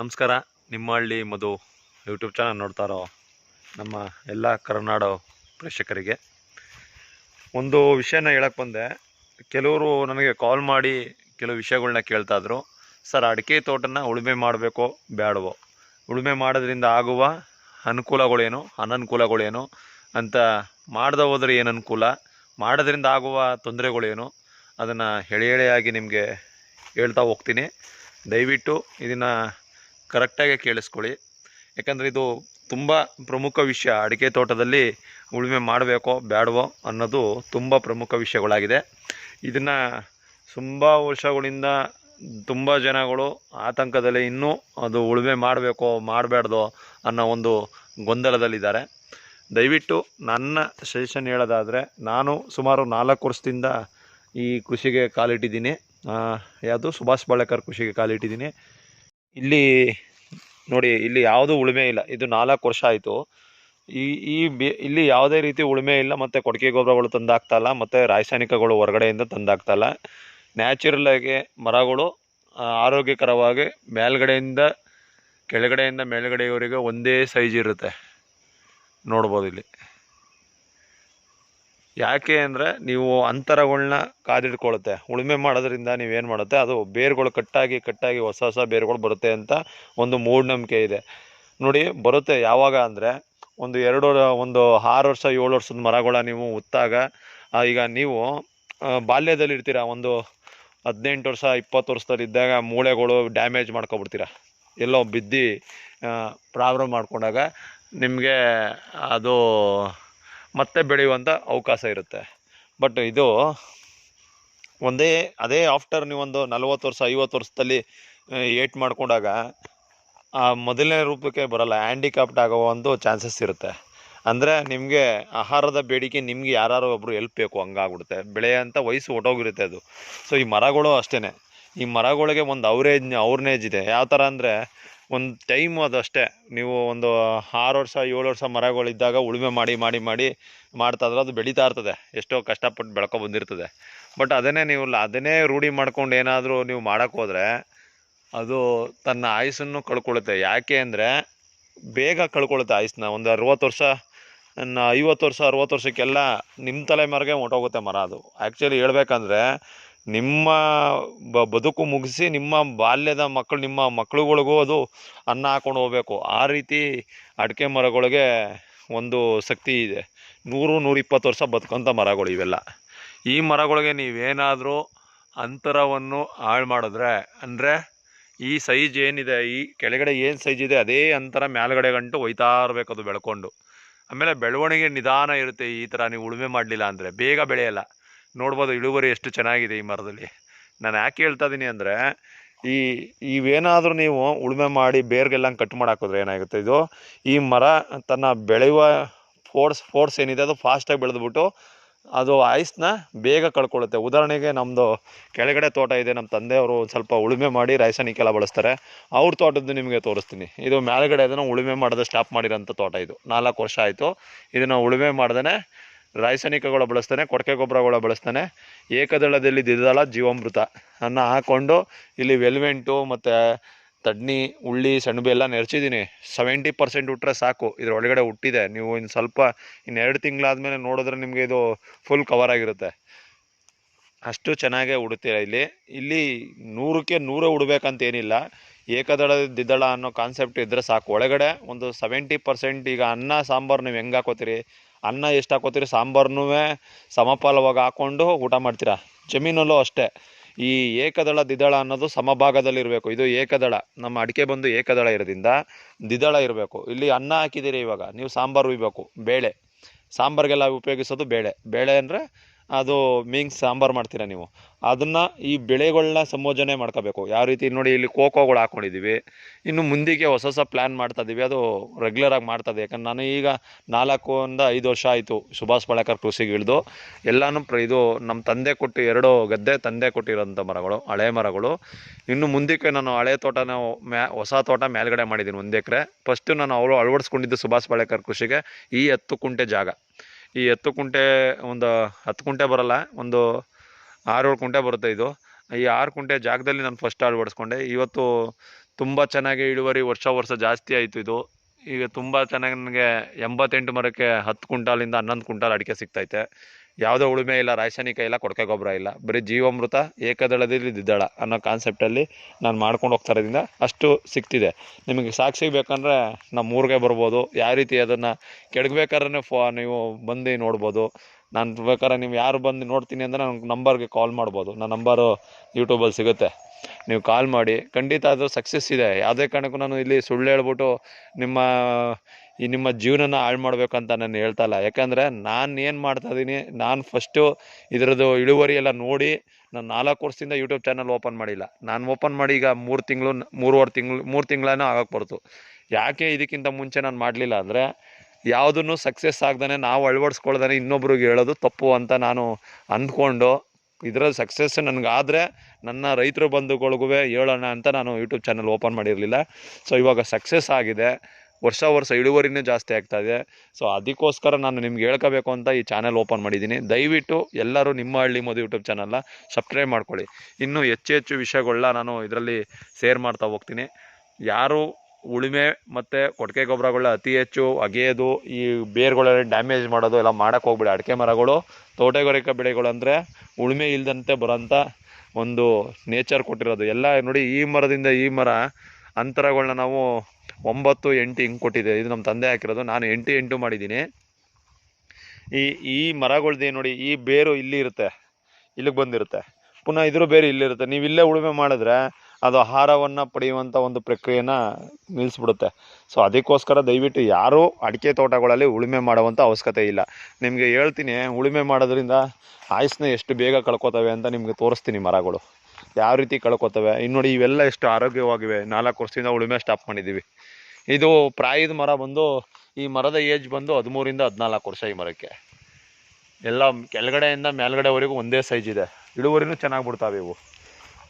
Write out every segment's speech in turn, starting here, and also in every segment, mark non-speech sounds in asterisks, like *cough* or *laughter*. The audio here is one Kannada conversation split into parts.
ನಮಸ್ಕಾರ. ನಿಮ್ಮ ಹಳ್ಳಿ ಮಧು ಯೂಟ್ಯೂಬ್ ಚಾನಲ್ ನೋಡ್ತಾರೋ ನಮ್ಮ ಎಲ್ಲ ಕರುನಾಡು ಪ್ರೇಕ್ಷಕರಿಗೆ. ಒಂದು ವಿಷಯನ ಹೇಳಕ್ಕೆ ಬಂದೆ. ಕೆಲವರು ನನಗೆ ಕಾಲ್ ಮಾಡಿ ಕೆಲವು ವಿಷಯಗಳನ್ನ ಕೇಳ್ತಾಯಿದ್ರು ಸರ್, ಅಡಿಕೆ ತೋಟನ ಉಳುಮೆ ಮಾಡಬೇಕೋ ಬೇಡವೋ ಉಳುಮೆ ಮಾಡೋದ್ರಿಂದ ಆಗುವ ಅನುಕೂಲಗಳೇನು, ಅನನುಕೂಲಗಳೇನು? ಅಂತ ಮಾಡದೆ ಹೋದ್ರೆ ಏನು ಅನುಕೂಲ? ಮಾಡೋದ್ರಿಂದ ಆಗುವ ತೊಂದರೆಗಳೇನು? ಅದನ್ನು ಎಳೆ ಎಳೆಯಾಗಿ ನಿಮಗೆ ಹೇಳ್ತಾ ಹೋಗ್ತೀನಿ. ದಯವಿಟ್ಟು ಇದನ್ನು ಕರೆಕ್ಟಾಗಿ ಕೇಳಿಸ್ಕೊಳ್ಳಿ. ಯಾಕಂದರೆ ಇದು ತುಂಬ ಪ್ರಮುಖ ವಿಷಯ. ಅಡಿಕೆ ತೋಟದಲ್ಲಿ ಉಳುಮೆ ಮಾಡಬೇಕೋ ಬೇಡವೋ ಅನ್ನೋದು ತುಂಬ ಪ್ರಮುಖ ವಿಷಯಗಳಾಗಿದೆ. ಇದನ್ನು ತುಂಬ ವರ್ಷಗಳಿಂದ ತುಂಬ ಜನಗಳು ಆತಂಕದಲ್ಲಿ ಇನ್ನೂ ಅದು ಉಳುಮೆ ಮಾಡಬೇಕೋ ಮಾಡಬಾರ್ದೋ ಅನ್ನೋ ಒಂದು ಗೊಂದಲದಲ್ಲಿದ್ದಾರೆ. ದಯವಿಟ್ಟು ನನ್ನ ಸಜೆಷನ್ ಹೇಳೋದಾದರೆ, ನಾನು ಸುಮಾರು ನಾಲ್ಕು ವರ್ಷದಿಂದ ಈ ಕೃಷಿಗೆ ಕಾಲಿಟ್ಟಿದ್ದೀನಿ. ಯಾವುದು ಸುಭಾಷ್ ಬಾಳೆಕರ್ ಕೃಷಿಗೆ ಕಾಲಿಟ್ಟಿದ್ದೀನಿ. ಇಲ್ಲಿ ನೋಡಿ, ಇಲ್ಲಿ ಯಾವುದು ಉಳುಮೆ ಇಲ್ಲ. ಇದು ನಾಲ್ಕು ವರ್ಷ ಆಯಿತು. ಈ ಈ ಇಲ್ಲಿ ಯಾವುದೇ ರೀತಿ ಉಳುಮೆ ಇಲ್ಲ, ಮತ್ತು ಕೊಟ್ಟಿಗೆ ಗೊಬ್ಬರಗಳು ತಂದಾಗ್ತಾ ಇಲ್ಲ, ಮತ್ತು ರಾಸಾಯನಿಕಗಳು ಹೊರಗಡೆಯಿಂದ ತಂದಾಗ್ತಾಯಿಲ್ಲ ನ್ಯಾಚುರಲಾಗಿ ಮರಗಳು ಆರೋಗ್ಯಕರವಾಗಿ ಮೇಲ್ಗಡೆಯಿಂದ, ಕೆಳಗಡೆಯಿಂದ ಮೇಲ್ಗಡೆಯವರೆಗೆ ಒಂದೇ ಸೈಜ್ ಇರುತ್ತೆ. ನೋಡ್ಬೋದು ಇಲ್ಲಿ. ಯಾಕೆ ಅಂದರೆ ನೀವು ಅಂತರಗಳನ್ನ ಕಾದಿಟ್ಕೊಳ್ಳುತ್ತೆ ಉಳುಮೆ ಮಾಡೋದ್ರಿಂದ ನೀವೇನು ಮಾಡುತ್ತೆ? ಅದು ಬೇರುಗಳು ಕಟ್ಟಾಗಿ ಕಟ್ಟಾಗಿ ಹೊಸ ಹೊಸ ಬೇರುಗಳು ಬರುತ್ತೆ ಅಂತ ಒಂದು ಮೂಢನಂಬಿಕೆ ಇದೆ. ನೋಡಿ, ಬರುತ್ತೆ ಯಾವಾಗ ಅಂದರೆ ಒಂದು ಎರಡು ಒಂದು ಆರು ವರ್ಷ, ಏಳು ವರ್ಷದ ಮರಗಳ ನೀವು ಉತ್ತಾಗ ಈಗ ನೀವು ಬಾಲ್ಯದಲ್ಲಿ ಇರ್ತೀರ? ಒಂದು ಹದಿನೆಂಟು ವರ್ಷ, ಇಪ್ಪತ್ತು ವರ್ಷದಲ್ಲಿದ್ದಾಗ ಮೂಳೆಗಳು ಡ್ಯಾಮೇಜ್ ಮಾಡ್ಕೊಬಿಡ್ತೀರ? ಎಲ್ಲೋ ಬಿದ್ದು ಪ್ರಾಬ್ಲಮ್ ಮಾಡ್ಕೊಂಡಾಗ ನಿಮಗೆ ಅದು ಮತ್ತೆ ಬೆಳೆಯುವಂಥ ಅವಕಾಶ ಇರುತ್ತೆ. ಬಟ್ ಇದು ಒಂದೇ, ಅದೇ ಆಫ್ಟರ್ ನೀವೊಂದು ನಲ್ವತ್ತು ವರ್ಷ, ಐವತ್ತು ವರ್ಷದಲ್ಲಿ ಏಟ್ ಮಾಡ್ಕೊಂಡಾಗ, ಆ, ಮೊದಲನೇ ರೂಪಕ್ಕೆ ಬರಲ್ಲ ಹ್ಯಾಂಡಿಕ್ಯಾಪ್ಟ್ ಆಗೋ ಒಂದು ಚಾನ್ಸಸ್ ಇರುತ್ತೆ. ಅಂದರೆ ನಿಮಗೆ ಆಹಾರದ ಬೇಡಿಕೆ ನಿಮಗೆ ಯಾರು ಒಬ್ಬರು ಎಲ್ಪ್ ಬೇಕು, ಹಂಗಾಗ್ಬಿಡುತ್ತೆ. ಅಂತ ವಯಸ್ಸು ಹೊಟ್ಟೋಗಿರುತ್ತೆ ಅದು. ಸೊ ಈ ಮರಗಳು ಅಷ್ಟೇ ಈ ಮರಗಳಿಗೆ ಒಂದು ಅವರೇಜ್ ಅವ್ರನೇಜ್ ಇದೆ. ಯಾವ ಥರ ಅಂದರೆ ಒಂದು ಟೈಮ್ ಅದು ಅಷ್ಟೇ ನೀವು ಒಂದು ಆರು ವರ್ಷ, ಏಳು ವರ್ಷ ಮರಗಳಿದ್ದಾಗ ಉಳುಮೆ ಮಾಡಿ ಮಾಡಿ ಮಾಡಿ ಮಾಡ್ತಾ ಇದ್ರೆ ಅದು ಬೆಳೀತಾ ಇರ್ತದೆ. ಎಷ್ಟೋ ಕಷ್ಟಪಟ್ಟು ಬೆಳ್ಕೊ ಬಂದಿರ್ತದೆ. ಬಟ್ ಅದನ್ನೇ ನೀವು ಅದನ್ನೇ ರೂಢಿ ಮಾಡ್ಕೊಂಡು ಏನಾದರೂ ನೀವು ಮಾಡೋಕ್ಕೋದ್ರೆ ಅದು ತನ್ನ ಆಯುಸ್ಸನ್ನು ಕಳ್ಕೊಳ್ಳುತ್ತೆ. ಯಾಕೆ ಅಂದರೆ ಬೇಗ ಕಳ್ಕೊಳ್ಳುತ್ತೆ ಆಯುಸ್ನ ಒಂದು ಅರುವತ್ತು ವರ್ಷ ಐವತ್ತು ವರ್ಷ, ಅರುವತ್ತು ವರ್ಷಕ್ಕೆಲ್ಲ ನಿಮ್ಮ ತಲೆಮಾರಿಗೆ ಹೊಂಟೋಗುತ್ತೆ ಮರ ಅದು. ಆ್ಯಕ್ಚುಲಿ ಹೇಳ್ಬೇಕಂದ್ರೆ ನಿಮ್ಮ ಬ, ಬದುಕು ಮುಗಿಸಿ ನಿಮ್ಮ ಬಾಲ್ಯದ ಮಕ್ಕಳು ನಿಮ್ಮ ಮಕ್ಕಳುಗಳಿಗೂ ಅದು ಅನ್ನ ಹಾಕೊಂಡು ಹೋಗ್ಬೇಕು. ಆ ರೀತಿ ಅಡಿಕೆ ಮರಗಳಿಗೆ ಒಂದು ಶಕ್ತಿ ಇದೆ. ನೂರು, ನೂರಿಪ್ಪತ್ತು ವರ್ಷ ಬದುಕೋಂಥ ಮರಗಳು ಇವೆಲ್ಲ. ಈ ಮರಗಳಿಗೆ ನೀವೇನಾದರೂ ಅಂತರವನ್ನು ಹಾಳು ಮಾಡಿದ್ರೆ, ಅಂದರೆ ಈ ಸೈಜ್ ಏನಿದೆ, ಈ ಕೆಳಗಡೆ ಏನು ಸೈಜ್ ಇದೆ, ಅದೇ ಅಂತರ ಮೇಲ್ಗಡೆ ಗಂಟು ಒಯ್ತಾ ಇರಬೇಕು ಅದು ಬೆಳ್ಕೊಂಡು. ಆಮೇಲೆ ಬೆಳವಣಿಗೆ ನಿಧಾನ ಇರುತ್ತೆ ಈ ಥರ ನೀವು ಉಳುಮೆ ಮಾಡಲಿಲ್ಲ ಅಂದರೆ, ಬೇಗ ಬೆಳೆಯಲ್ಲ. ನೋಡ್ಬೋದು ಇಳುವರಿ ಎಷ್ಟು ಚೆನ್ನಾಗಿದೆ ಈ ಮರದಲ್ಲಿ. ನಾನು ಯಾಕೆ ಹೇಳ್ತಾ ಇದ್ದೀನಿ ಅಂದರೆ, ಈ, ಇವೇನಾದರೂ ನೀವು ಉಳುಮೆ ಮಾಡಿ ಬೇರ್ಗೆಲ್ಲ ಕಟ್ ಮಾಡಾಕೋದ್ರೆ ಏನಾಗುತ್ತೆ ಇದು? ಈ ಮರ ತನ್ನ ಬೆಳೆಯುವ ಫೋರ್ಸ್ ಫೋರ್ಸ್ ಏನಿದೆ ಅದು ಫಾಸ್ಟಾಗಿ ಬೆಳೆದ್ಬಿಟ್ಟು ಅದು ಆಯಸ್ನ ಬೇಗ ಕಳ್ಕೊಳ್ಳುತ್ತೆ. ಉದಾಹರಣೆಗೆ ನಮ್ಮದು ಕೆಳಗಡೆ ತೋಟ ಇದೆ ನಮ್ಮ ತಂದೆಯವರು ಸ್ವಲ್ಪ ಉಳುಮೆ ಮಾಡಿ ರಾಸಾಯನಿಕ ಎಲ್ಲ ಬಳಸ್ತಾರೆ. ಅವ್ರ ತೋಟದ್ದು ನಿಮಗೆ ತೋರಿಸ್ತೀನಿ. ಇದು ಮೇಲ್ಗಡೆ ಅದನ್ನು ಉಳುಮೆ ಮಾಡೋದು ಸ್ಟಾಪ್ ಮಾಡಿರೋಂಥ ತೋಟ ಇದು. ನಾಲ್ಕು ವರ್ಷ ಆಯಿತು. ಇದನ್ನು ಉಳುಮೆ ಮಾಡ್ದೇ ರಾಸಾಯನಿಕಗಳು ಬಳಸ್ತಾನೆ, ಕೊಡಕೆ ಗೊಬ್ಬರಗಳು ಬಳಸ್ತಾನೆ. ಏಕದಳದಲ್ಲಿ ದ್ವಿದಳ ಜೀವಾಮೃತ. ಅನ್ನ ಹಾಕ್ಕೊಂಡು ಇಲ್ಲಿ ವೆಲ್ವೆಂಟು ಮತ್ತು ತಡ್ನಿ, ಉಳ್ಳಿ, ಸೆಣಬು ಎಲ್ಲ ನೆರೆಸಿದ್ದೀನಿ ಸೆವೆಂಟಿ ಪರ್ಸೆಂಟ್ ಹುಟ್ಟರೆ ಸಾಕು. ಇದ್ರ ಒಳಗಡೆ ಹುಟ್ಟಿದೆ. ನೀವು ಇನ್ನು ಸ್ವಲ್ಪ ಇನ್ನೆರಡು ತಿಂಗಳಾದಮೇಲೆ ನೋಡಿದ್ರೆ ನಿಮಗೆ ಇದು ಫುಲ್ ಕವರ್ ಆಗಿರುತ್ತೆ. ಅಷ್ಟು ಚೆನ್ನಾಗೇ ಉಡುತ್ತೀರ ಇಲ್ಲಿ. ಇಲ್ಲಿ ನೂರಕ್ಕೆ ನೂರೇ ಉಡಬೇಕಂತೇನಿಲ್ಲ ಏಕದಳ ದಿದ್ದಳ ಅನ್ನೋ ಕಾನ್ಸೆಪ್ಟ್ ಇದ್ದರೆ ಸಾಕು. ಒಳಗಡೆ ಒಂದು ಸೆವೆಂಟಿ ಪರ್ಸೆಂಟ್ ಈಗ ಅನ್ನ, ಸಾಂಬಾರು ನೀವು ಹೆಂಗೆ ಹಾಕೋತೀರಿ? ಅನ್ನ ಎಷ್ಟು ಹಾಕೋತೀರಿ? ಸಾಂಬಾರ್ನು ಸಮಪಾಲವಾಗಿ ಹಾಕ್ಕೊಂಡು ಊಟ ಮಾಡ್ತೀರಾ? ಜಮೀನಲ್ಲೂ ಅಷ್ಟೇ. ಈ ಏಕದಳ ದ್ವಿದಳ ಅನ್ನೋದು ಸಮಭಾಗದಲ್ಲಿರಬೇಕು ಇದು ಏಕದಳ. ನಮ್ಮ ಅಡಿಕೆ ಬಂದು ಏಕದಳ ಇರೋದ್ರಿಂದ ದ್ವಿದಳ ಇರಬೇಕು. ಇಲ್ಲಿ ಅನ್ನ ಹಾಕಿದ್ದೀರಿ ಇವಾಗ. ನೀವು ಸಾಂಬಾರು ಹುಯ್ಬೇಕು ಬೇಳೆ. ಸಾಂಬಾರಿಗೆಲ್ಲ ಉಪಯೋಗಿಸೋದು ಬೇಳೆ. ಬೇಳೆ ಅಂದರೆ ಅದು ಮೀನ್ಸ್ ಸಾಂಬಾರು ಮಾಡ್ತೀರಾ ನೀವು? ಅದನ್ನು ಈ ಬೆಳೆಗಳನ್ನ ಸಂಯೋಜನೆ ಮಾಡ್ಕೋಬೇಕು. ಯಾವ ರೀತಿ ನೋಡಿ ಇಲ್ಲಿ ಕೋಕೋಗಳು ಹಾಕ್ಕೊಂಡಿದ್ದೀವಿ ಇನ್ನು ಮುಂದಿಗೆ ಹೊಸ ಹೊಸ ಪ್ಲ್ಯಾನ್ ಮಾಡ್ತಾ ಇದ್ದೀವಿ ಅದು ರೆಗ್ಯುಲರಾಗಿ ಮಾಡ್ತದೆ ಯಾಕಂದ್ರೆ ನಾನು ಈಗ ನಾಲ್ಕರಿಂದ ಐದು ವರ್ಷ ಆಯಿತು ಸುಭಾಷ್ ಬಳಕರ್ ಕೃಷಿಗೆ ಇಳಿದು. ಎಲ್ಲನೂ ಪ್ರ ಇದು ನಮ್ಮ ತಂದೆ ಕೊಟ್ಟು ಎರಡು ಗದ್ದೆ ತಂದೆ ಕೊಟ್ಟಿರೋಂಥ ಮರಗಳು, ಹಳೆ ಮರಗಳು. ಇನ್ನು ಮುಂದಕ್ಕೆ ನಾನು ಹಳೆ ತೋಟನ ಮ್ಯಾ ಹೊಸ ತೋಟ ಮೇಲ್ಗಡೆ ಮಾಡಿದ್ದೀನಿ ಒಂದು ಎಕರೆ. ಫಸ್ಟು ನಾನು ಅವರು ಅಳವಡಿಸ್ಕೊಂಡಿದ್ದು ಸುಭಾಷ್ ಬಳಕರ್ ಕೃಷಿಗೆ ಈ ಹತ್ತು ಕುಂಟೆ ಜಾಗ. ಈ ಹತ್ತು ಕುಂಟೆ ಒಂದು ಹತ್ತು ಕುಂಟೆ ಬರಲ್ಲ, ಒಂದು ಆರೇಳು ಕುಂಟೆ ಬರುತ್ತೆ ಇದು. ಈ ಆರು ಕುಂಟೆ ಜಾಗದಲ್ಲಿ ನಾನು ಫಸ್ಟ್ ಅಳವಡಿಸ್ಕೊಂಡೆ ಇವತ್ತು ತುಂಬ ಚೆನ್ನಾಗಿ ಇಳುವರಿ ವರ್ಷ ವರ್ಷ ಜಾಸ್ತಿ ಆಯಿತು ಇದು. ಈಗ ತುಂಬ ಚೆನ್ನಾಗಿ ನನಗೆ ಎಂಬತ್ತೆಂಟು ಮರಕ್ಕೆ ಹತ್ತು ಕುಂಟಾಲಿಂದ ಹನ್ನೊಂದು ಕುಂಟಾಲ್ ಅಡಿಕೆ ಸಿಗ್ತೈತೆ. ಯಾವುದೋ ಉಳುಮೆ ಇಲ್ಲ, ರಾಸಾಯನಿಕ ಇಲ್ಲ, ಕೊಡಕೆ ಗೊಬ್ಬರ ಇಲ್ಲ. ಬರೀ ಜೀವಾಮೃತ ಏಕದಳದಲ್ಲಿ ದ್ವಿದಳ ಅನ್ನೋ ಕಾನ್ಸೆಪ್ಟಲ್ಲಿ ನಾನು ಮಾಡ್ಕೊಂಡು ಹೋಗ್ತಾ ಇರೋದ್ರಿಂದ ಅಷ್ಟು ಸಿಗ್ತಿದೆ. ನಿಮಗೆ ಸಾಕ್ಷಿ ಬೇಕಂದರೆ ನಮ್ಮ ಊರಿಗೆ ಬರ್ಬೋದು. ಯಾವ ರೀತಿ ಅದನ್ನು ಕೆಡಗಬೇಕಾದ್ರೆ ಫೋ, ನೀವು ಬಂದು ನೋಡ್ಬೋದು. ನಾನು ಬೇಕಾದ್ರೆ ನೀವು ಯಾರು ಬಂದು ನೋಡ್ತೀನಿ ಅಂದರೆ ನನ್ನ ನಂಬರ್ಗೆ ಕಾಲ್ ಮಾಡ್ಬೋದು. ನನ್ನ ನಂಬರು ಯೂಟ್ಯೂಬಲ್ಲಿ ಸಿಗುತ್ತೆ. ನೀವು ಕಾಲ್ ಮಾಡಿ. ಖಂಡಿತ ಅದು ಸಕ್ಸಸ್ ಇದೆ. ಯಾವುದೇ ಕಾರಣಕ್ಕೂ ನಾನು ಇಲ್ಲಿ ಸುಳ್ಳು ಹೇಳ್ಬಿಟ್ಟು ನಿಮ್ಮ ಈ ನಿಮ್ಮ ಜೀವನನ ಹಾಳು ಮಾಡಬೇಕಂತ ನಾನು ಹೇಳ್ತಾ ಇಲ್ಲ. ಯಾಕಂದರೆ ನಾನು ಏನು ಮಾಡ್ತಾ ಇದ್ದೀನಿ, ನಾನು ಫಸ್ಟು ಇದರದ್ದು ಇಳುವರಿ ಎಲ್ಲ ನೋಡಿ ನಾನು ನಾಲ್ಕು ವರ್ಷದಿಂದ ಯೂಟ್ಯೂಬ್ ಚಾನಲ್ ಓಪನ್ ಮಾಡಿಲ್ಲ. ನಾನು ಓಪನ್ ಮಾಡಿ ಈಗ ಮೂರು ತಿಂಗಳು, ಮೂರುವರೆ ತಿಂಗಳು, ಮೂರು ತಿಂಗಳೇನೋ ಆಗಕ್ಕೆ ಬರ್ತು ಯಾಕೆ ಇದಕ್ಕಿಂತ ಮುಂಚೆ ನಾನು ಮಾಡಲಿಲ್ಲ ಅಂದರೆ ಯಾವುದನ್ನು ಸಕ್ಸಸ್ ಆಗ್ದಾನೆ ನಾವು ಅಳವಡಿಸ್ಕೊಳ್ದಾನೆ ಇನ್ನೊಬ್ರಿಗೆ ಹೇಳೋದು ತಪ್ಪು ಅಂತ ನಾನು ಅಂದ್ಕೊಂಡು ಇದರ ಸಕ್ಸಸ್ ನನಗಾದರೆ ನನ್ನ ರೈತರ ಬಂಧುಗಳಿಗೂ ಹೇಳೋಣ ಅಂತ ನಾನು ಯೂಟ್ಯೂಬ್ ಚಾನಲ್ ಓಪನ್ ಮಾಡಿರಲಿಲ್ಲ. ಸೊ ಇವಾಗ ಸಕ್ಸಸ್ ಆಗಿದೆ. ವರ್ಷ ವರ್ಷ ಇಳುವರಿನೇ ಜಾಸ್ತಿ ಆಗ್ತಾ ಇದೆ. ಸೊ ಅದಕ್ಕೋಸ್ಕರ ನಾನು ನಿಮ್ಗೆ ಹೇಳ್ಕೋಬೇಕು ಅಂತ ಈ ಚಾನಲ್ ಓಪನ್ ಮಾಡಿದ್ದೀನಿ. ದಯವಿಟ್ಟು ಎಲ್ಲರೂ ನಿಮ್ಮ ಹಳ್ಳಿ ಮೋದಿ ಯೂಟ್ಯೂಬ್ ಚಾನಲ್ನ ಸಬ್ಸ್ಕ್ರೈಬ್ ಮಾಡ್ಕೊಳ್ಳಿ. ಇನ್ನೂ ಹೆಚ್ಚು ಹೆಚ್ಚು ವಿಷಯಗಳನ್ನ ನಾನು ಇದರಲ್ಲಿ ಶೇರ್ ಮಾಡ್ತಾ ಹೋಗ್ತೀನಿ. ಯಾರು ಉಳುಮೆ ಮತ್ತು ಕೊಟ್ಟಿಗೆ ಗೊಬ್ಬರಗಳನ್ನ ಅತಿ ಹೆಚ್ಚು ಅಗೆಯೋದು, ಈ ಬೇರುಗಳೆಲ್ಲ ಡ್ಯಾಮೇಜ್ ಮಾಡೋದು ಎಲ್ಲ ಮಾಡೋಕ್ಕೆ ಹೋಗ್ಬೇಡಿ. ಅಡಿಕೆ ಮರಗಳು, ತೋಟಗಾರಿಕಾ ಬೆಳೆಗಳು ಅಂದರೆ ಉಳುಮೆ ಇಲ್ಲದಂತೆ ಬರೋಂಥ ಒಂದು ನೇಚರ್ ಕೊಟ್ಟಿರೋದು. ಎಲ್ಲ ನೋಡಿ ಈ ಮರದಿಂದ ಈ ಮರ ಅಂತರಗಳನ್ನ ನಾವು ಒಂಬತ್ತು, ಎಂಟು ಹಿಂಗೆ ಕೊಟ್ಟಿದೆ. ಇದು ನಮ್ಮ ತಂದೆ ಹಾಕಿರೋದು. ನಾನು ಎಂಟು ಎಂಟು ಮಾಡಿದ್ದೀನಿ. ಈ ಈ ಮರಗಳ್ದು ನೋಡಿ, ಈ ಬೇರು ಇಲ್ಲಿ ಇರುತ್ತೆ. ಇಲ್ಲಿಗೆ ಬಂದಿರುತ್ತೆ. ಪುನಃ ಇದ್ರ ಬೇರೆ ಇಲ್ಲಿರುತ್ತೆ ನೀವು ಇಲ್ಲೇ ಉಳುಮೆ ಮಾಡಿದ್ರೆ ಅದು ಆಹಾರವನ್ನು ಪಡೆಯುವಂಥ ಒಂದು ಪ್ರಕ್ರಿಯೆನ ನಿಲ್ಲಿಸ್ಬಿಡುತ್ತೆ ಸೊ, ಅದಕ್ಕೋಸ್ಕರ ದಯವಿಟ್ಟು ಯಾರೂ ಅಡಿಕೆ ತೋಟಗಳಲ್ಲಿ ಉಳುಮೆ ಮಾಡುವಂಥ ಅವಶ್ಯಕತೆ ಇಲ್ಲ. ನಿಮಗೆ ಹೇಳ್ತೀನಿ, ಉಳುಮೆ ಮಾಡೋದ್ರಿಂದ ಆಯುಸ್ನ ಎಷ್ಟು ಬೇಗ ಕಳ್ಕೊತವೆ ಅಂತ ನಿಮಗೆ ತೋರಿಸ್ತೀನಿ ಮರಗಳು. ಯಾವ ರೀತಿ ಕಳ್ಕೊತವೆ? ಇನ್ನು ನೋಡಿ ಇವೆಲ್ಲ ಎಷ್ಟು ಆರೋಗ್ಯವಾಗಿವೆ. ನಾಲ್ಕು ವರ್ಷದಿಂದ ಉಳುಮೆ ಸ್ಟಾಪ್ ಮಾಡಿದ್ದೀವಿ. ಇದು ಪ್ರಾಯದ ಮರ ಬಂದು, ಈ ಮರದ ಏಜ್ ಬಂದು ಹದಿಮೂರಿಂದ ಹದಿನಾಲ್ಕು ವರ್ಷ ಈ ಮರಕ್ಕೆ. ಎಲ್ಲ ಕೆಳಗಡೆಯಿಂದ ಮೇಲ್ಗಡೆವರೆಗೂ ಒಂದೇ ಸೈಜ್ ಇದೆ. ಇಳುವರಿನೂ ಚೆನ್ನಾಗಿ ಬಿಡ್ತಾವೆ ಇವು.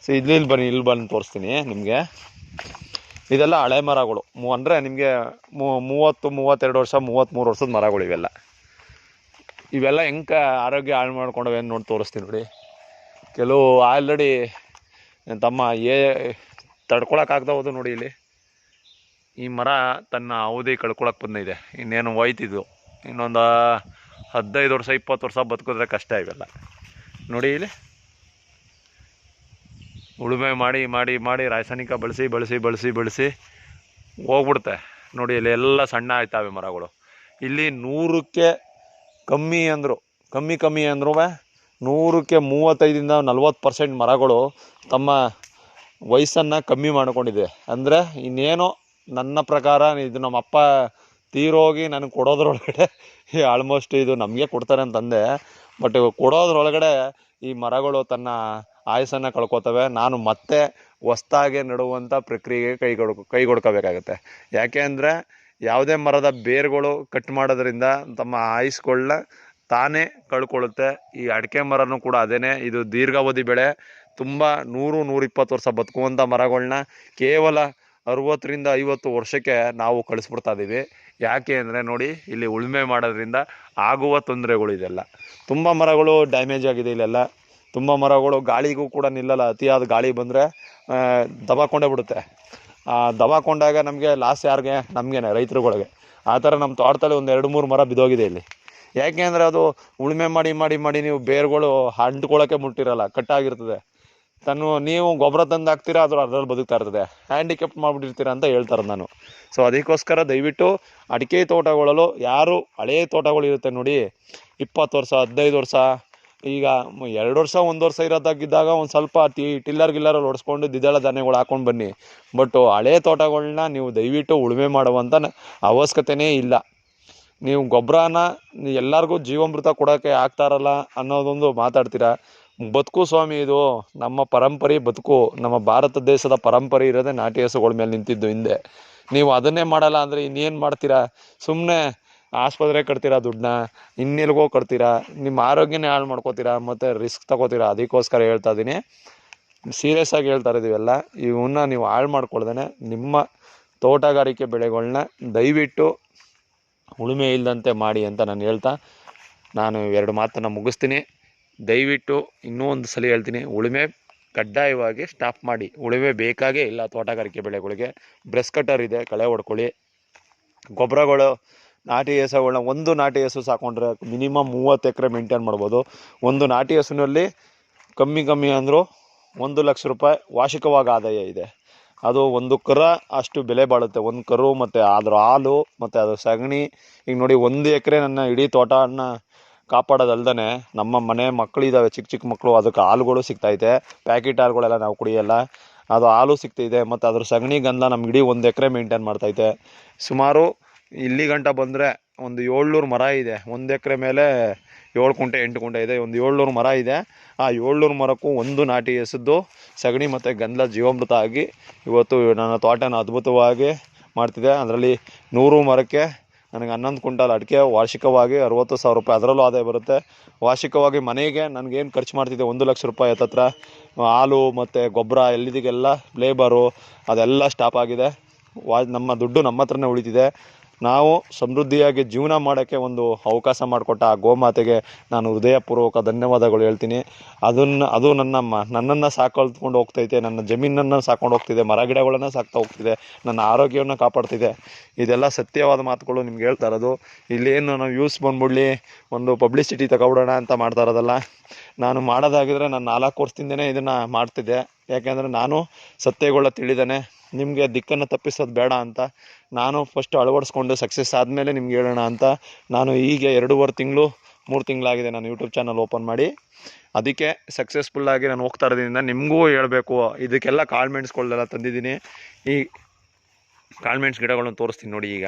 ಸೊ ಇಲ್ಲಿ ಇಲ್ಲಿ ಬನ್ನಿ, ಇಲ್ಲಿ ಬಂದು ತೋರಿಸ್ತೀನಿ ನಿಮಗೆ. ಇದೆಲ್ಲ ಹಳೆ ಮರಗಳು. ಮೂ, ಅಂದರೆ ನಿಮಗೆ ಮೂವತ್ತು, ಮೂವತ್ತೆರಡು ವರ್ಷ ಮೂವತ್ತ್ಮೂರು ವರ್ಷದ ಮರಗಳು ಇವೆಲ್ಲ. ಇವೆಲ್ಲ ಹೆಂಗೆ ಆರೋಗ್ಯ ಹಾಳು ಮಾಡ್ಕೊಂಡವೆ ನೋಡಿ ತೋರಿಸ್ತೀನಿ ನೋಡಿ. ಕೆಲವು ಆಲ್ರೆಡಿ ತಮ್ಮ ಏ ತಡ್ಕೊಳಕ್ಕಾಗ್ತಾ ಹೋದು ನೋಡಿ ಇಲ್ಲಿ. ಈ ಮರ ತನ್ನ ಅವಧಿ ಕಳ್ಕೊಳಕ್ಕೆ ಬಂದಿದೆ. ಇನ್ನೇನು ಹೋಯ್ತಿದ್ದು. ಇನ್ನೊಂದು ಹದಿನೈದು ವರ್ಷ, ಇಪ್ಪತ್ತು ವರ್ಷ ಬದುಕಿದ್ರೆ ಕಷ್ಟ ಇವೆಲ್ಲ. ನೋಡಿ ಇಲ್ಲಿ. ಉಳುಮೆ ಮಾಡಿ ಮಾಡಿ ಮಾಡಿ, ರಾಸಾಯನಿಕ ಬಳಸಿ ಬಳಸಿ ಬಳಸಿ ಬಳಸಿ ಹೋಗ್ಬಿಡುತ್ತೆ. ನೋಡಿ ಇಲ್ಲಿ ಎಲ್ಲ ಸಣ್ಣ ಆಯ್ತಾವೆ ಮರಗಳು. ಇಲ್ಲಿ ನೂರಕ್ಕೆ ಕಮ್ಮಿ ಅಂದರು. ಕಮ್ಮಿ ಕಮ್ಮಿ ಅಂದ್ರೂ ನೂರಕ್ಕೆ ಮೂವತ್ತೈದರಿಂದ ನಲ್ವತ್ತು ಪರ್ಸೆಂಟ್ ಮರಗಳು ತಮ್ಮ ವಯಸ್ಸನ್ನು ಕಮ್ಮಿ ಮಾಡಿಕೊಂಡಿದೆ. ಅಂದರೆ ಇನ್ನೇನೋ ನನ್ನ ಪ್ರಕಾರ ಇದು ನಮ್ಮ ಅಪ್ಪ ತೀರೋಗಿ ನನಗೆ ಕೊಡೋದ್ರೊಳಗಡೆ *laughs* ಆಲ್ಮೋಸ್ಟ್ ಇದು ನಮಗೆ ಕೊಡ್ತಾರೆ ಅಂತಂದೆ. ಬಟ್ ಕೊಡೋದ್ರೊಳಗಡೆ ಈ ಮರಗಳು ತನ್ನ ಆಯಸ್ಸನ್ನು ಕಳ್ಕೊತವೆ. ನಾನು ಮತ್ತೆ ಹೊಸ್ತಾಗೆ ನೆಡುವಂಥ ಪ್ರಕ್ರಿಯೆಗೆ ಕೈಗೊಡ್ ಕೈಗೊಡ್ಕೋಬೇಕಾಗತ್ತೆ ಯಾಕೆ ಅಂದರೆ ಯಾವುದೇ ಮರದ ಬೇರುಗಳು ಕಟ್ ಮಾಡೋದ್ರಿಂದ ತಮ್ಮ ಆಯುಸ್ಗಳನ್ನ ತಾನೇ ಕಳ್ಕೊಳ್ಳುತ್ತೆ. ಈ ಅಡಿಕೆ ಮರನೂ ಕೂಡ ಅದೇನೇ. ಇದು ದೀರ್ಘಾವಧಿ ಬೆಳೆ. ತುಂಬ ನೂರು, ನೂರಿಪ್ಪತ್ತು ವರ್ಷ ಬದುಕುವಂಥ ಮರಗಳನ್ನ ಕೇವಲ ಅರುವತ್ತರಿಂದ ಐವತ್ತು ವರ್ಷಕ್ಕೆ ನಾವು ಕಳಿಸ್ಬಿಡ್ತಾ ಇದ್ದೀವಿ ಯಾಕೆ ಅಂದರೆ ನೋಡಿ, ಇಲ್ಲಿ ಉಳುಮೆ ಮಾಡೋದ್ರಿಂದ ಆಗುವ ತೊಂದರೆಗಳು ಇದೆಲ್ಲ. ತುಂಬ ಮರಗಳು ಡ್ಯಾಮೇಜ್ ಆಗಿದೆ ಇಲ್ಲೆಲ್ಲ. ತುಂಬ ಮರಗಳು ಗಾಳಿಗೂ ಕೂಡ ನಿಲ್ಲಲ್ಲ. ಅತಿಯಾದ ಗಾಳಿ ಬಂದರೆ ದಬಾಕೊಂಡೇ ಬಿಡುತ್ತೆ. ಆ, ದಬಾಕೊಂಡಾಗ ನಮಗೆ ಲಾಸ್ ಯಾರಿಗೆ? ನಮಗೇನೆ, ರೈತರುಗಳಿಗೆ. ಆ ಥರ ನಮ್ಮ ತೋಟದಲ್ಲಿ ಒಂದು ಎರಡು ಮೂರು ಮರ ಬಿದ್ದೋಗಿದೆ ಇಲ್ಲಿ. ಯಾಕೆ ಅಂದರೆ ಅದು ಉಳುಮೆ ಮಾಡಿ ಮಾಡಿ ಮಾಡಿ ನೀವು ಬೇರುಗಳು ಅಂಟ್ಕೊಳ್ಳೋಕ್ಕೆ ಮುಟ್ಟಿರಲ್ಲ, ಕಟ್ಟಾಗಿರ್ತದೆ. ತನ್ನ ನೀವು ಗೊಬ್ಬರ ತಂದು ಹಾಕ್ತೀರಾ ಅದ್ರ ಅದ್ರಲ್ಲಿ ಬದುಕ್ತಾ ಇರ್ತದೆ. ಹ್ಯಾಂಡಿಕ್ಯಾಪ್ ಮಾಡಿಬಿಟ್ಟಿರ್ತೀರ ಅಂತ ಹೇಳ್ತಾರೆ ನಾನು. ಸೊ ಅದಕ್ಕೋಸ್ಕರ ದಯವಿಟ್ಟು ಅಡಿಕೆ ತೋಟಗಳಲ್ಲೂ ಯಾರು ಹಳೆಯ ತೋಟಗಳು ಇರುತ್ತೆ ನೋಡಿ, ಇಪ್ಪತ್ತು ವರ್ಷ, ಹದಿನೈದು ವರ್ಷ, ಈಗ ಎರಡು ವರ್ಷ, ಒಂದು ವರ್ಷ ಇರೋದಾಗಿದ್ದಾಗ ಒಂದು ಸ್ವಲ್ಪ ಟಿ, ಟಿಲ್ಲರ್ ಗಿಲ್ಲರಲ್ಲಿ ಹೊಡ್ಸ್ಕೊಂಡು ದಿದಳ ಧಾನ್ಯಗಳು ಹಾಕೊಂಡು ಬನ್ನಿ. ಬಟ್ ಹಳೆ ತೋಟಗಳನ್ನ ನೀವು ದಯವಿಟ್ಟು ಉಳುಮೆ ಮಾಡುವಂಥ ಅವಶ್ಯಕತೆನೇ ಇಲ್ಲ. ನೀವು ಗೊಬ್ಬರನ ಎಲ್ಲರಿಗೂ ಜೀವಾಮೃತ ಕೊಡೋಕ್ಕೆ ಆಗ್ತಾರಲ್ಲ ಅನ್ನೋದೊಂದು ಮಾತಾಡ್ತೀರಾ? ಬದುಕು ಸ್ವಾಮಿ ಇದು. ನಮ್ಮ ಪರಂಪರೆ ಬದುಕು, ನಮ್ಮ ಭಾರತ ದೇಶದ ಪರಂಪರೆ ಇರೋದೇ ನಾಟಿ ಹಸುಗಳ ಮೇಲೆ ನಿಂತಿದ್ದು ಹಿಂದೆ. ನೀವು ಅದನ್ನೇ ಮಾಡಲ್ಲ ಅಂದರೆ ಇನ್ನೇನು ಮಾಡ್ತೀರಾ? ಸುಮ್ಮನೆ ಆಸ್ಪತ್ರೆ ಕಟ್ತೀರಾ ದುಡ್ಡನ್ನ? ಇನ್ನೆಲ್ಗೋ ಕಟ್ತೀರಾ? ನಿಮ್ಮ ಆರೋಗ್ಯನೇ ಹಾಳು ಮಾಡ್ಕೋತೀರಾ? ಮತ್ತು ರಿಸ್ಕ್ ತಗೋತೀರಾ? ಅದಕ್ಕೋಸ್ಕರ ಹೇಳ್ತಾ ಇದ್ದೀನಿ ಸೀರಿಯಸ್ ಆಗಿ ಹೇಳ್ತಾ ಇದ್ದೀವೆಲ್ಲ ಇವನ್ನ ನೀವು ಹಾಳು ಮಾಡ್ಕೊಳ್ದೇ ನಿಮ್ಮ ತೋಟಗಾರಿಕೆ ಬೆಳೆಗಳನ್ನ ದಯವಿಟ್ಟು ಉಳುಮೆ ಇಲ್ಲದಂತೆ ಮಾಡಿ ಅಂತ ನಾನು ಹೇಳ್ತಾ, ನಾನು ಎರಡು ಮಾತನ್ನು ಮುಗಿಸ್ತೀನಿ. ದಯವಿಟ್ಟು ಇನ್ನೂ ಒಂದು ಸಲ ಹೇಳ್ತೀನಿ, ಉಳುಮೆ ಕಡ್ಡಾಯವಾಗಿ ಸ್ಟಾಪ್ ಮಾಡಿ. ಉಳುಮೆ ಬೇಕಾಗೇ ಇಲ್ಲ ತೋಟಗಾರಿಕೆ ಬೆಳೆಗಳಿಗೆ. ಬ್ರೆಸ್ ಕಟ್ಟರ್ ಇದೆ, ಕಳೆ ಹೊಡ್ಕೊಳ್ಳಿ. ಗೊಬ್ಬರಗಳು, ನಾಟಿ ಹೆಸುಗಳನ್ನ ಒಂದು ನಾಟಿ ಹೆಸು ಸಾಕೊಂಡ್ರೆ ಮಿನಿಮಮ್ ಮೂವತ್ತು ಎಕರೆ ಮೇಂಟೈನ್ ಮಾಡ್ಬೋದು. ಒಂದು ನಾಟಿ ಹೆಸುನಲ್ಲಿ ಕಮ್ಮಿ ಕಮ್ಮಿ ಅಂದರೂ ಒಂದು ಲಕ್ಷ ರೂಪಾಯಿ ವಾರ್ಷಿಕವಾಗಿ ಆದಾಯ ಇದೆ. ಅದು ಒಂದು ಕರ ಅಷ್ಟು ಬೆಲೆ ಬಾಳುತ್ತೆ. ಒಂದು ಕರು ಮತ್ತು ಅದ್ರ ಹಾಲು ಮತ್ತು ಅದ್ರ ಸಗಣಿ. ಈಗ ನೋಡಿ ಒಂದು ಎಕರೆ ನನ್ನ ಇಡೀ ತೋಟನ ಕಾಪಾಡೋದಲ್ದೇ ನಮ್ಮ ಮನೆ ಮಕ್ಕಳಿದ್ದಾವೆ ಚಿಕ್ಕ ಚಿಕ್ಕ ಮಕ್ಕಳು ಅದಕ್ಕೆ ಹಾಲುಗಳು ಸಿಗ್ತೈತೆ ಪ್ಯಾಕೆಟ್ ಹಾಲುಗಳೆಲ್ಲ ನಾವು ಕುಡಿಯಲ್ಲ. ಅದು ಹಾಲು ಸಿಗ್ತೈತೆ ಮತ್ತು ಅದ್ರ ಸಗಣಿ ಗಂಧ ನಮ್ಗೆ ಇಡೀ ಒಂದು ಎಕರೆ ಮೇಂಟೈನ್ ಮಾಡ್ತೈತೆ ಸುಮಾರು ಇಲ್ಲಿ ಗಂಟ ಬಂದರೆ ಒಂದು ಏಳ್ನೂರು ಮರ ಇದೆ. ಒಂದು ಎಕರೆ ಮೇಲೆ ಏಳು ಕುಂಟೆ ಎಂಟು ಕುಂಟೆ ಇದೆ. ಒಂದು ಏಳ್ನೂರು ಮರ ಇದೆ. ಆ ಏಳ್ನೂರು ಮರಕ್ಕೂ ಒಂದು ನಾಟಿ ಎಸೆದು ಸಗಣಿ ಮತ್ತು ಗಂಧ ಜೀವಾಮೃತ ಆಗಿ ಇವತ್ತು ನನ್ನ ತೋಟನ ಅದ್ಭುತವಾಗಿ ಮಾಡ್ತಿದೆ. ಅದರಲ್ಲಿ ನೂರು ಮರಕ್ಕೆ ನನಗೆ ಹನ್ನೊಂದು ಕ್ವಿಂಟಲ್ ಅಡಿಕೆ ವಾರ್ಷಿಕವಾಗಿ ಅರವತ್ತು ಸಾವಿರ ರೂಪಾಯಿ ಅದರಲ್ಲೂ ಆದಾಯ ಬರುತ್ತೆ. ವಾರ್ಷಿಕವಾಗಿ ಮನೆಗೆ ನನಗೇನು ಖರ್ಚು ಮಾಡ್ತಿದ್ದೆ? ಒಂದು ಲಕ್ಷ ರೂಪಾಯಿ ಹತ್ತತ್ರ ಹಾಲು ಮತ್ತು ಗೊಬ್ಬರ ಎಲ್ಲಿದಿಗೆಲ್ಲ ಲೇಬರು ಅದೆಲ್ಲ ಸ್ಟಾಪ್ ಆಗಿದೆ. ವಾ, ನಮ್ಮ ದುಡ್ಡು ನಮ್ಮ ಹತ್ರನೇ ಉಳಿತಿದೆ. ನಾವು ಸಮೃದ್ಧಿಯಾಗಿ ಜೀವನ ಮಾಡೋಕ್ಕೆ ಒಂದು ಅವಕಾಶ ಮಾಡಿಕೊಟ್ಟ ಆ ಗೋಮಾತೆಗೆ ನಾನು ಹೃದಯಪೂರ್ವಕ ಧನ್ಯವಾದಗಳು ಹೇಳ್ತೀನಿ. ಅದನ್ನು, ಅದು ನನ್ನ ಮ, ನನ್ನನ್ನು ಸಾಕೊಳ್ತ್ಕೊಂಡು ಹೋಗ್ತೈತೆ, ನನ್ನ ಜಮೀನನ್ನು ಸಾಕೊಂಡು ಹೋಗ್ತಿದೆ, ಮರ ಗಿಡಗಳನ್ನು ಸಾಕ್ತಾ ಹೋಗ್ತಿದೆ, ನನ್ನ ಆರೋಗ್ಯವನ್ನು ಕಾಪಾಡ್ತಿದೆ. ಇದೆಲ್ಲ ಸತ್ಯವಾದ ಮಾತುಗಳು ನಿಮ್ಗೆ ಹೇಳ್ತಾ ಇರೋದು. ಇಲ್ಲೇನು ನಾವು ಯೂಸ್ ಬಂದ್ಬಿಡ್ಲಿ, ಒಂದು ಪಬ್ಲಿಸಿಟಿ ತಗೊಬಿಡೋಣ ಅಂತ ಮಾಡ್ತಾ ಇರೋದಲ್ಲ. ನಾನು ಮಾಡೋದಾಗಿದ್ರೆ ನಾನು ನಾಲ್ಕು ವರ್ಷದಿಂದನೇ ಇದನ್ನು ಮಾಡ್ತಿದ್ದೆ. ಯಾಕೆಂದರೆ ನಾನು ಸತ್ಯಗಳ ತಿಳಿದಾನೆ. ನಿಮಗೆ ದಿಕ್ಕನ್ನು ತಪ್ಪಿಸೋದು ಬೇಡ ಅಂತ. ನಾನು ಫಸ್ಟ್ ಅಳವಡಿಸ್ಕೊಂಡು ಸಕ್ಸಸ್ ಆದಮೇಲೆ ನಿಮ್ಗೆ ಹೇಳೋಣ ಅಂತ. ನಾನು ಈಗ ಎರಡೂವರೆ ತಿಂಗಳು, ಮೂರು ತಿಂಗಳಾಗಿದೆ ನಾನು ಯೂಟ್ಯೂಬ್ ಚಾನಲ್ ಓಪನ್ ಮಾಡಿ. ಅದಕ್ಕೆ ಸಕ್ಸಸ್ಫುಲ್ಲಾಗಿ ನಾನು ಹೋಗ್ತಾ ಇರೋದ್ರಿಂದ ನಿಮಗೂ ಹೇಳಬೇಕು. ಇದಕ್ಕೆಲ್ಲ ಕಾಳ್ಮೆಣ್ಸ್ಗಳೆಲ್ಲ ತಂದಿದ್ದೀನಿ. ಈ ಕಾಳ್ಮೆಣ್ಸ್ ಗಿಡಗಳನ್ನು ತೋರಿಸ್ತೀನಿ ನೋಡಿ ಈಗ.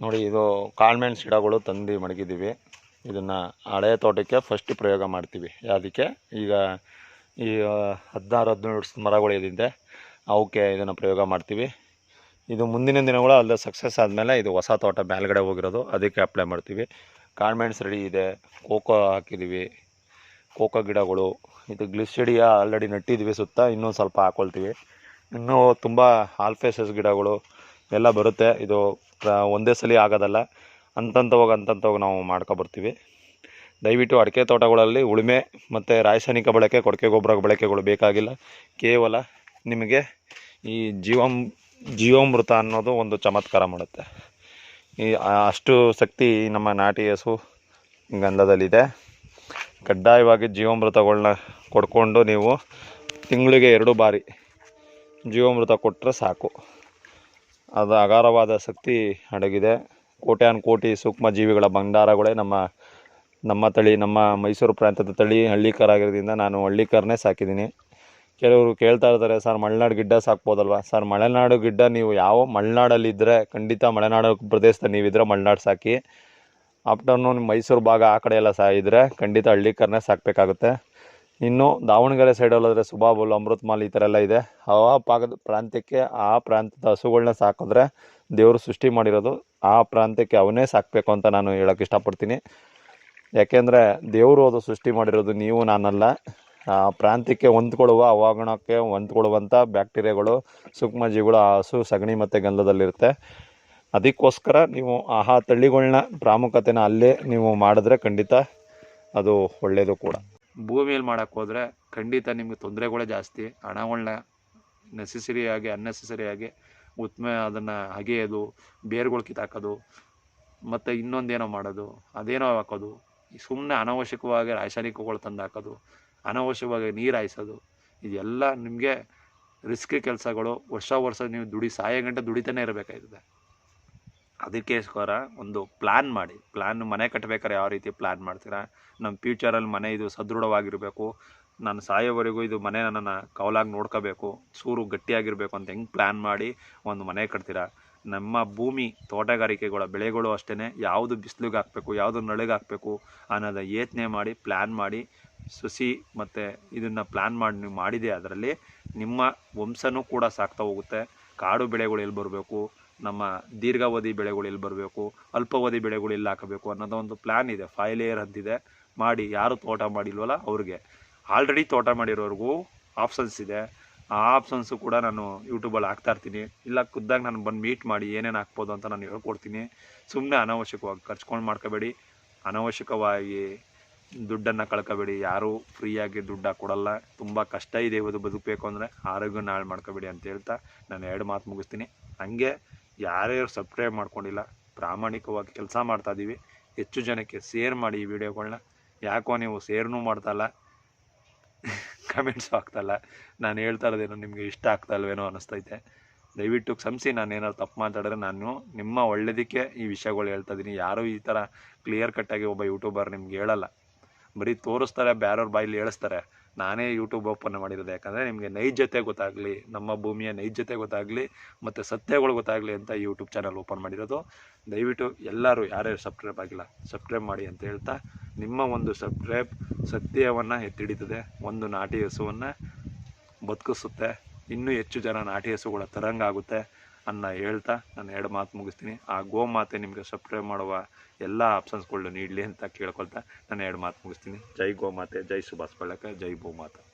ನೋಡಿ, ಇದು ಕಾಳ್ಮೆಣ್ಸ್ ಗಿಡಗಳು ತಂದು ಮಡಗಿದ್ದೀವಿ. ಇದನ್ನು ಹಳೆ ತೋಟಕ್ಕೆ ಫಸ್ಟ್ ಪ್ರಯೋಗ ಮಾಡ್ತೀವಿ. ಅದಕ್ಕೆ ಈಗ ಈ ಹದಿನಾರು, ಹದಿನೇಳು ಮರಗಳು ಏನಿದೆ ಅವಕ್ಕೆ ಇದನ್ನು ಪ್ರಯೋಗ ಮಾಡ್ತೀವಿ. ಇದು ಮುಂದಿನ ದಿನಗಳು ಅಲ್ಲದೆ ಸಕ್ಸಸ್ ಆದಮೇಲೆ ಇದು ಹೊಸ ತೋಟ ಮೇಲ್ಗಡೆ ಹೋಗಿರೋದು, ಅದಕ್ಕೆ ಅಪ್ಲೈ ಮಾಡ್ತೀವಿ. ಕಾಳ್ಮೆಣ್ಸ್ ರೆಡಿ ಇದೆ, ಕೋಕೋ ಹಾಕಿದ್ದೀವಿ ಕೋಕೋ ಗಿಡಗಳು, ಇದು ಗ್ಲಿಸಿಡಿಯ ಆಲ್ರೆಡಿ ನಟ್ಟಿದ್ವಿ ಸುತ್ತ ಇನ್ನೂ ಸ್ವಲ್ಪ ಹಾಕ್ಕೊಳ್ತೀವಿ ಇನ್ನೂ ತುಂಬ ಆಲ್ಫೇಸಸ್ ಗಿಡಗಳು ಎಲ್ಲ ಬರುತ್ತೆ. ಇದು ಒಂದೇ ಸಲ ಆಗೋದಲ್ಲ, ಅಂತಂತವಾಗ ಅಂತಂತವಾಗ ನಾವು ಮಾಡ್ಕೊಬರ್ತೀವಿ. ದಯವಿಟ್ಟು ಅಡಿಕೆ ತೋಟಗಳಲ್ಲಿ ಉಳುಮೆ ಮತ್ತು ರಾಸಾಯನಿಕ ಬಳಕೆ, ಕೊಡಕೆ ಗೊಬ್ಬರ ಬಳಕೆಗಳು ಬೇಕಾಗಿಲ್ಲ. ಕೇವಲ ನಿಮಗೆ ಈ ಜೀವಂ, ಜೀವಾಮೃತ ಅನ್ನೋದು ಒಂದು ಚಮತ್ಕಾರ ಮಾಡುತ್ತೆ. ಈ ಅಷ್ಟು ಶಕ್ತಿ ನಮ್ಮ ನಾಟಿ ಹಸು ಗಂಧದಲ್ಲಿದೆ. ಕಡ್ಡಾಯವಾಗಿ ಜೀವಾಮೃತಗಳನ್ನ ಕೊಡ್ಕೊಂಡು ನೀವು ತಿಂಗಳಿಗೆ ಎರಡು ಬಾರಿ ಜೀವಾಮೃತ ಕೊಟ್ಟರೆ ಸಾಕು. ಅದು ಅಗಾರವಾದ ಶಕ್ತಿ ಅಡಗಿದೆ. ಕೋಟ್ಯಾನ್ ಕೋಟಿ ಸೂಕ್ಷ್ಮ ಜೀವಿಗಳ ಭಂಡಾರಗಳೇ ನಮ್ಮ ನಮ್ಮ ತಳಿ, ನಮ್ಮ ಮೈಸೂರು ಪ್ರಾಂತ್ಯದ ತಳಿ ಹಳ್ಳಿಕರಾಗಿರೋದ್ರಿಂದ ನಾನು ಹಳ್ಳಿಕರನ್ನೇ ಸಾಕಿದ್ದೀನಿ. ಕೆಲವರು ಕೇಳ್ತಾ ಇರ್ತಾರೆ, ಸರ್, ಮಲೆನಾಡು ಗಿಡ್ಡ ಸಾಕ್ಬೋದಲ್ವಾ? ಸರ್, ಮಲೆನಾಡು ಗಿಡ್ಡ ನೀವು ಯಾವ ಮಲೆನಾಡಲ್ಲಿದ್ದರೆ ಖಂಡಿತ ಮಲೆನಾಡು ಪ್ರದೇಶದಲ್ಲಿ ನೀವಿದ್ರೆ ಮಲೆನಾಡು ಸಾಕಿ. ಆಫ್ಟರ್ನೂನ್ ಮೈಸೂರು ಭಾಗ ಆ ಕಡೆ ಎಲ್ಲ ಸಹ ಇದ್ದರೆ ಖಂಡಿತ ಹಳ್ಳಿಕರನೇ ಸಾಕಬೇಕಾಗುತ್ತೆ. ಇನ್ನು ದಾವಣಗೆರೆ ಸೈಡಲ್ಲಾದರೆ ಸುಬಾಬುಲ್ ಅಮೃತ್ ಮಾಲ್ ಈ ಥರ ಎಲ್ಲ ಇದೆ. ಆ ಭಾಗದ ಪ್ರಾಂತ್ಯಕ್ಕೆ ಆ ಪ್ರಾಂತ್ಯದ ಹಸುಗಳನ್ನ ಸಾಕಿದ್ರೆ ದೇವರು ಸೃಷ್ಟಿ ಮಾಡಿರೋದು ಆ ಪ್ರಾಂತ್ಯಕ್ಕೆ ಅವನೇ ಸಾಕಬೇಕು ಅಂತ ನಾನು ಹೇಳೋಕ್ಕೆ ಇಷ್ಟಪಡ್ತೀನಿ. ಯಾಕೆಂದರೆ ದೇವರು ಅದು ಸೃಷ್ಟಿ ಮಾಡಿರೋದು ನೀವು, ನಾನಲ್ಲ. ಪ್ರಾಂತ್ಯಕ್ಕೆ ಹೊಂದ್ಕೊಳ್ಳುವ ಹವಾಗುಣಕ್ಕೆ ಹೊಂದ್ಕೊಳ್ಳುವಂಥ ಬ್ಯಾಕ್ಟೀರಿಯಾಗಳು, ಸೂಕ್ಷ್ಮಜೀವಿಗಳು ಆ ಹಸು, ಸಗಣಿ ಮತ್ತು ಗಂಧದಲ್ಲಿರುತ್ತೆ. ಅದಕ್ಕೋಸ್ಕರ ನೀವು ಆಹಾ ತಳಿಗಳನ್ನ ಪ್ರಾಮುಖ್ಯತೆನ ಅಲ್ಲೇ ನೀವು ಮಾಡಿದ್ರೆ ಖಂಡಿತ ಅದು ಒಳ್ಳೆಯದು ಕೂಡ. ಭೂಮಿಯಲ್ಲಿ ಮಾಡೋಕ್ಕೆ ಹೋದರೆ ಖಂಡಿತ ನಿಮಗೆ ತೊಂದರೆಗಳೇ ಜಾಸ್ತಿ. ಹಣಗಳನ್ನ ನೆಸೆಸರಿಯಾಗಿ ಅನ್ನೆಸೆಸರಿಯಾಗಿ ಉತ್ಮೆ ಅದನ್ನು ಅಗೆಯೋದು, ಬೇರುಗಳು ಕಿತ್ತಾಕೋದು, ಮತ್ತು ಇನ್ನೊಂದೇನೋ ಮಾಡೋದು, ಅದೇನೋ ಹಾಕೋದು ಸುಮ್ಮನೆ ಅನವಶ್ಯಕವಾಗಿ ರಾಸಾಯನಿಕಗಳು ತಂದು ಹಾಕೋದು ಅನವಶ್ಯಕವಾಗಿ ನೀರು ಹಾಯಿಸೋದು ಇದೆಲ್ಲ ನಿಮಗೆ ರಿಸ್ಕ್ ಕೆಲಸಗಳು, ವರ್ಷ ವರ್ಷ ನೀವು ದುಡಿ, ಸಾಯೋ ಗಂಟೆ ದುಡಿತಾನೆ ಇರಬೇಕಾಯ್ತದೆ. ಅದಕ್ಕೋಸ್ಕರ ಒಂದು ಪ್ಲ್ಯಾನ್ ಮಾಡಿ. ಪ್ಲ್ಯಾನ್ ಮನೆ ಕಟ್ಟಬೇಕಾದ್ರೆ ಯಾವ ರೀತಿ ಪ್ಲ್ಯಾನ್ ಮಾಡ್ತೀರಾ? ನಮ್ಮ ಫ್ಯೂಚರಲ್ಲಿ ಮನೆ ಇದು ಸದೃಢವಾಗಿರಬೇಕು. ನಾನು ಸಾಯೋವರೆಗೂ ಇದು ಮನೆ ನನ್ನನ್ನು ಕೌಲಾಗಿ ನೋಡ್ಕೋಬೇಕು. ಸೂರು ಗಟ್ಟಿಯಾಗಿರಬೇಕು ಅಂತ ಹೆಂಗೆ ಪ್ಲ್ಯಾನ್ ಮಾಡಿ ಒಂದು ಮನೆ ಕಟ್ತೀರಾ? ನಮ್ಮ ಭೂಮಿ, ತೋಟಗಾರಿಕೆಗಳ ಬೆಳೆಗಳು ಅಷ್ಟೇ ಯಾವುದು ಬಿಸಿಲಿಗೆ ಹಾಕಬೇಕು, ಯಾವುದು ನಳಿಗೆ ಹಾಕಬೇಕು ಅನ್ನೋದ ಯೋಚನೆ ಮಾಡಿ ಪ್ಲ್ಯಾನ್ ಮಾಡಿ ಸಸಿ ಮತ್ತು ಇದನ್ನು ಪ್ಲ್ಯಾನ್ ಮಾಡಿ, ನೀವು ಮಾಡಿದೆ ಅದರಲ್ಲಿ ನಿಮ್ಮ ವಂಶನೂ ಕೂಡ ಸಾಕ್ತಾ ಹೋಗುತ್ತೆ. ಕಾಡು ಬೆಳೆಗಳು ಎಲ್ಲಿ ಬರಬೇಕು, ನಮ್ಮ ದೀರ್ಘಾವಧಿ ಬೆಳೆಗಳು ಎಲ್ಲಿ ಬರಬೇಕು, ಅಲ್ಪಾವಧಿ ಬೆಳೆಗಳು ಎಲ್ಲಿ ಹಾಕಬೇಕು ಅನ್ನೋದು ಒಂದು ಪ್ಲ್ಯಾನ್ ಇದೆ. ಫೈವ್ ಲೇಯರ್ ಅಂತಿದೆ ಮಾಡಿ, ಯಾರು ತೋಟ ಮಾಡಿಲ್ವಲ್ಲ ಅವ್ರಿಗೆ. ಆಲ್ರೆಡಿ ತೋಟ ಮಾಡಿರೋರಿಗೂ ಆಪ್ಷನ್ಸ್ ಇದೆ. ಆ ಆಪ್ಷನ್ಸು ಕೂಡ ನಾನು ಯೂಟ್ಯೂಬಲ್ಲಿ ಹಾಕ್ತಾ ಇರ್ತೀನಿ. ಇಲ್ಲ, ಖುದ್ದಾಗಿ ನಾನು ಬಂದು ಮೀಟ್ ಮಾಡಿ ಏನೇನು ಹಾಕ್ಬೋದು ಅಂತ ನಾನು ಹೇಳ್ಕೊಡ್ತೀನಿ. ಸುಮ್ಮನೆ ಅನಾವಶ್ಯಕವಾಗಿ ಖರ್ಚ್ಕೊಂಡು ಮಾಡ್ಕೋಬೇಡಿ. ಅನಾವಶ್ಯಕವಾಗಿ ದುಡ್ಡನ್ನು ಕಳ್ಕೊಬೇಡಿ. ಯಾರೂ ಫ್ರೀಯಾಗಿ ದುಡ್ಡು ಕೊಡಲ್ಲ. ತುಂಬ ಕಷ್ಟ ಇದೆ ಇವತ್ತು ಬದುಕಬೇಕು ಅಂದರೆ ಆರೋಗ್ಯನ ಹಾಳು ಮಾಡ್ಕೋಬೇಡಿ ಅಂತ ಹೇಳ್ತಾ ನಾನು ಎರಡು ಮಾತು ಮುಗಿಸ್ತೀನಿ. ಹಂಗೆ ಯಾರ್ಯಾರು ಸಬ್ಸ್ಕ್ರೈಬ್ ಮಾಡ್ಕೊಂಡಿಲ್ಲ, ಪ್ರಾಮಾಣಿಕವಾಗಿ ಕೆಲಸ ಮಾಡ್ತಾ ಮಾಡ್ತಾಯಿದ್ದೀವಿ ಹೆಚ್ಚು ಜನಕ್ಕೆ ಶೇರ್ ಮಾಡಿ ಈ ವಿಡಿಯೋಗಳನ್ನ ಯಾಕೋ ನೀವು ಶೇರ್ನೂ ಮಾಡ್ತಾಯಿಲ್ಲ ಕಮೆಂಟ್ಸು ಆಗ್ತಾಯಿಲ್ಲ ನಾನು ಹೇಳ್ತಾ ಇರೋದೇನೋ ನಿಮಗೆ ಇಷ್ಟ ಆಗ್ತಾ ಇಲ್ವೇನೋ ಅನ್ನಿಸ್ತೈತೆ ದಯವಿಟ್ಟು ಕ್ಷಮಿಸಿ, ನಾನು ಏನಾದ್ರು ತಪ್ಪು ಮಾತಾಡಿದ್ರೆ ನಾನು ನಿಮ್ಮ ಒಳ್ಳೇದಕ್ಕೆ ಈ ವಿಷಯಗಳು ಹೇಳ್ತಾ ಇದ್ದೀನಿ ಯಾರೂ ಈ ಥರ ಕ್ಲಿಯರ್ ಕಟ್ಟಾಗಿ ಒಬ್ಬ ಯೂಟ್ಯೂಬರ್ ನಿಮ್ಗೆ ಹೇಳಲ್ಲ. ಬರೀ ತೋರಿಸ್ತಾರೆ ಬೇರೆಯವ್ರ ಬಾಯಲ್ಲಿ ಹೇಳಿಸ್ತಾರೆ. ನಾನೇ ಯೂಟ್ಯೂಬ್ ಓಪನ್ ಮಾಡಿರೋದು. ಯಾಕಂದರೆ ನಿಮಗೆ ನೈಜತೆ ಗೊತ್ತಾಗಲಿ, ನಮ್ಮ ಭೂಮಿಯ ನೈಜತೆ ಗೊತ್ತಾಗಲಿ, ಮತ್ತು ಸತ್ಯಗಳು ಗೊತ್ತಾಗಲಿ ಅಂತ ಯೂಟ್ಯೂಬ್ ಚಾನಲ್ ಓಪನ್ ಮಾಡಿರೋದು. ದಯವಿಟ್ಟು ಎಲ್ಲರೂ ಯಾರ್ಯಾರು ಸಬ್ಸ್ಕ್ರೈಬ್ ಆಗಿಲ್ಲ ಸಬ್ಸ್ಕ್ರೈಬ್ ಮಾಡಿ ಅಂತ ಹೇಳ್ತಾ, ನಿಮ್ಮ ಒಂದು ಸಬ್ಸ್ಕ್ರೈಬ್ ಸತ್ಯವನ್ನು ಎತ್ತಿಡಿತದೆ, ಒಂದು ನಾಟಿ ಹಸುವನ್ನು ಬದುಕಿಸುತ್ತೆ. ಇನ್ನೂ ಹೆಚ್ಚು ಜನ ನಾಟಿ ಹಸುಗಳ ತರಂಗಾಗುತ್ತೆ ಅನ್ನ ಹೇಳ್ತಾ ನಾನು ಎರಡು ಮಾತು ಮುಗಿಸ್ತೀನಿ. ಆ ಗೋಮಾತೆ ನಿಮಗೆ ಸಬ್ಸ್ಕ್ರೈಬ್ ಮಾಡುವ ಎಲ್ಲ ಆಪ್ಷನ್ಸ್ಗಳನ್ನ ನೀಡಲಿ ಅಂತ ಕೇಳ್ಕೊಳ್ತಾ ನಾನು ಎರಡು ಮಾತು ಮುಗಿಸ್ತೀನಿ. ಜೈ ಗೋಮಾತೆ ಜೈ ಸುಭಾಷ್ ಪಳ್ಳಕ ಜೈ ಗೋಮಾತೆ